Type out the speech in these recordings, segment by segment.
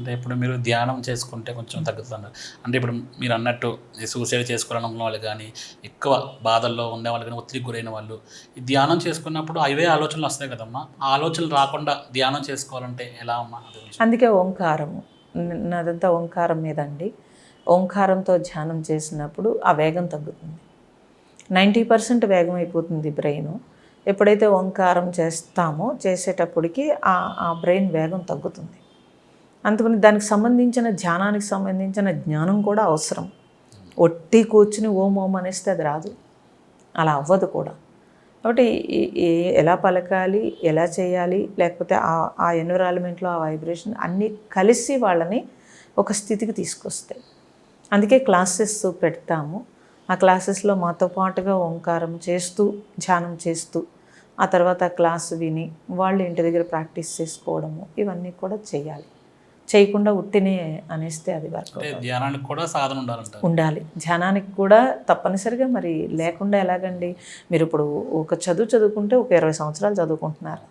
అంటే ఇప్పుడు మీరు ధ్యానం చేసుకుంటే కొంచెం తగ్గుతున్నారు అంటే ఇప్పుడు మీరు అన్నట్టు సూసైడ్ చేసుకోవాలనుకున్న వాళ్ళు కానీ ఎక్కువ బాధల్లో ఉండే వాళ్ళు కానీ ఒత్తిడికి గురైన వాళ్ళు ఈ ధ్యానం చేసుకున్నప్పుడు అవే ఆలోచనలు వస్తాయి కదమ్మా. ఆ ఆలోచనలు రాకుండా ధ్యానం చేసుకోవాలంటే ఎలా అమ్మా? అందుకే ఓంకారము. నాదంతా ఓంకారం మీద అండి ఓంకారంతో ధ్యానం చేసినప్పుడు ఆ వేగం తగ్గుతుంది. నైంటీ పర్సెంట్ వేగం అయిపోతుంది బ్రెయిన్. ఎప్పుడైతే ఓంకారం చేస్తామో చేసేటప్పటికి ఆ ఆ బ్రెయిన్ వేగం తగ్గుతుంది. అందుకని దానికి సంబంధించిన ధ్యానానికి సంబంధించిన జ్ఞానం కూడా అవసరం. ఒట్టి కూర్చుని ఓం ఓం అనేస్తే అది రాదు. అలా అవ్వదు కూడా. కాబట్టి ఎలా పలకాలి ఎలా చేయాలి లేకపోతే ఆ ఆ ఎన్విరాన్మెంట్లో ఆ వైబ్రేషన్ అన్నీ కలిసి వాళ్ళని ఒక స్థితికి తీసుకొస్తాయి. అందుకే క్లాసెస్ పెడతాము. ఆ క్లాసెస్లో మాతో పాటుగా ఓంకారం చేస్తూ ధ్యానం చేస్తూ ఆ తర్వాత క్లాస్ విని వాళ్ళు ఇంటి దగ్గర ప్రాక్టీస్ చేసుకోవడము ఇవన్నీ కూడా చేయాలి. చేయకుండా ఉట్టినే అనేస్తే అది వర్క్ ధ్యానానికి కూడా సాధన ఉండాలంటారు. ఉండాలి. ధ్యానానికి కూడా తప్పనిసరిగా మరి లేకుండా ఎలాగండి? మీరు ఇప్పుడు ఒక చదువు చదువుకుంటే ఒక ఇరవై సంవత్సరాలు చదువుకుంటున్నారు.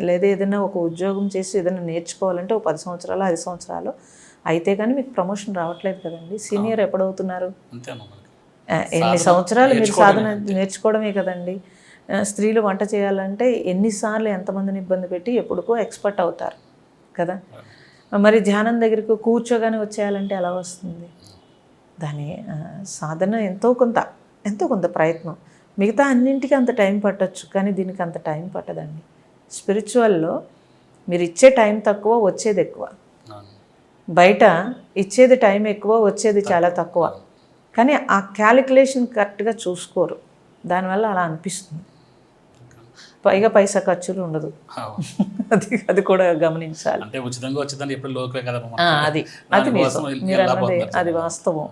లేదా ఏదైనా ఒక ఉద్యోగం చేసి ఏదైనా నేర్చుకోవాలంటే ఒక పది సంవత్సరాలు ఐదు సంవత్సరాలు అయితే కానీ మీకు ప్రమోషన్ రావట్లేదు కదండి. సీనియర్ ఎప్పుడవుతున్నారు? ఎన్ని సంవత్సరాలు మీరు సాధన నేర్చుకోవడమే కదండి. స్త్రీలు వంట చేయాలంటే ఎన్నిసార్లు ఎంతమందిని ఇబ్బంది పెట్టి ఎప్పుడుకో ఎక్స్పర్ట్ అవుతారు కదా? మరి ధ్యానం దగ్గరికి కూర్చోగానే వచ్చేయాలంటే ఎలా వస్తుంది? దాని సాధన ఎంతో కొంత ఎంతో కొంత ప్రయత్నం. మిగతా అన్నింటికి అంత టైం పట్టొచ్చు కానీ దీనికి అంత టైం పట్టదండి. స్పిరిచువల్లో మీరు ఇచ్చే టైం తక్కువ వచ్చేది ఎక్కువ. బయట ఇచ్చేది టైం ఎక్కువ వచ్చేది చాలా తక్కువ. కానీ ఆ క్యాలిక్యులేషన్ కరెక్ట్గా చూసుకోరు. దానివల్ల అలా అనిపిస్తుంది. పైగా పైసా ఖర్చులు ఉండదు. అది అది కూడా గమనించాలి. అంటే ఉచితంగా వచ్చేదాన్ని ఎప్పుడు లోకే కదా అది. అది అది వాస్తవం.